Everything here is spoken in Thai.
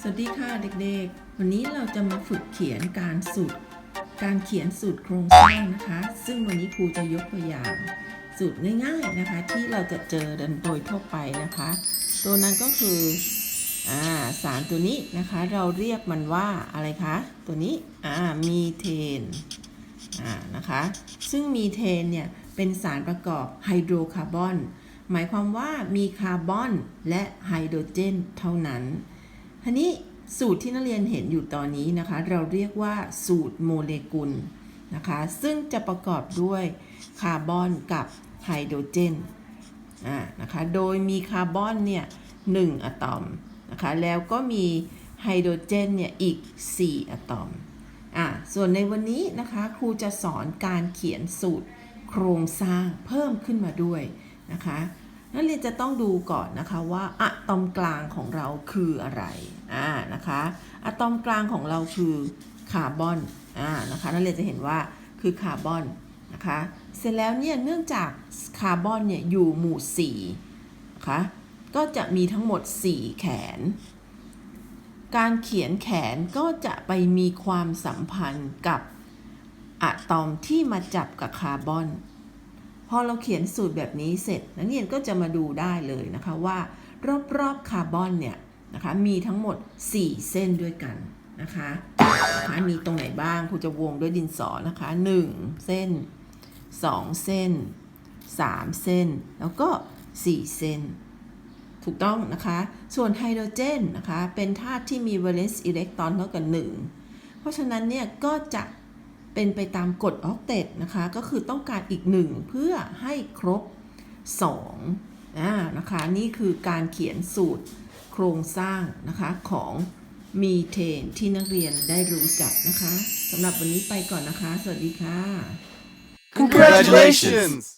สวัสดีค่ะเด็กๆ วันนี้เราจะมาฝึกเขียนการสูตร การเขียนสูตรโครงสร้างนะคะ ซึ่งวันนี้ครูจะยกตัวอย่าง สูตรง่ายๆนะคะ ที่เราจะเจอกันโดยทั่วไปนะคะ ตัวนั้นก็คืออ่าสารตัวนี้นะคะ เราเรียกมันว่าอะไรคะ ตัวนี้อ่ามีเทนอ่านะคะ ซึ่งมีเทนเนี่ยเป็นสารประกอบไฮโดรคาร์บอนหมายความว่ามีคาร์บอนและไฮโดรเจนเท่านั้น ทีนี้สูตรที่นักเรียนเห็นอยู่ตอนนี้นะคะ เราเรียกว่าสูตรโมเลกุลนะคะ ซึ่งจะประกอบด้วยคาร์บอนกับไฮโดรเจนอ่านะคะ โดยมีคาร์บอนเนี่ย1อะตอมนะคะ แล้วก็มีไฮโดรเจนเนี่ยอีก 4 อะตอมอ่าส่วนในวันนี้นะคะครูจะสอนการเขียนสูตรโครงสร้างเพิ่มขึ้นมาด้วยนะคะ นักเรียนจะต้องดูก่อนนะคะว่าอะตอมกลางของเราคืออะไรอ่านะคะอะตอมกลางของเราคือคาร์บอนอ่านะคะนักเรียนจะเห็นว่าคือคาร์บอนนะคะเสร็จแล้วเนี่ยเนื่องจากคาร์บอนเนี่ยอยู่หมู่4นะคะก็จะมีทั้งหมด 4 แขน การเขียนแขนก็จะไปมีความสัมพันธ์กับอะตอมที่มาจับกับคาร์บอน พอเราเขียนสูตรแบบนี้เสร็จ นักเรียนก็จะมาดูได้เลยนะคะว่ารอบๆคาร์บอนเนี่ยนะคะมีทั้งหมด 4 เส้นด้วยกันนะคะนะคะมีตรงไหนบ้างครูจะวงด้วยดินสอนะคะ 1 เส้น 2 เส้น 3 เส้น แล้วก็ 4 เส้น ถูกต้องนะคะ ส่วนไฮโดรเจนนะคะ เป็นธาตุที่มี valence electron เท่ากับ1เพราะฉะนั้นเนี่ยก็จะ เป็นไปตามกฎออกเตตนะคะ ก็คือต้องการอีก 1 เพื่อให้ครบ2อ่านะคะนี่คือการเขียนสูตรโครงสร้างนะคะของมีเทนที่นักเรียนได้รู้จักนะคะสำหรับวันนี้ไปก่อนนะคะ สวัสดีค่ะ Congratulations!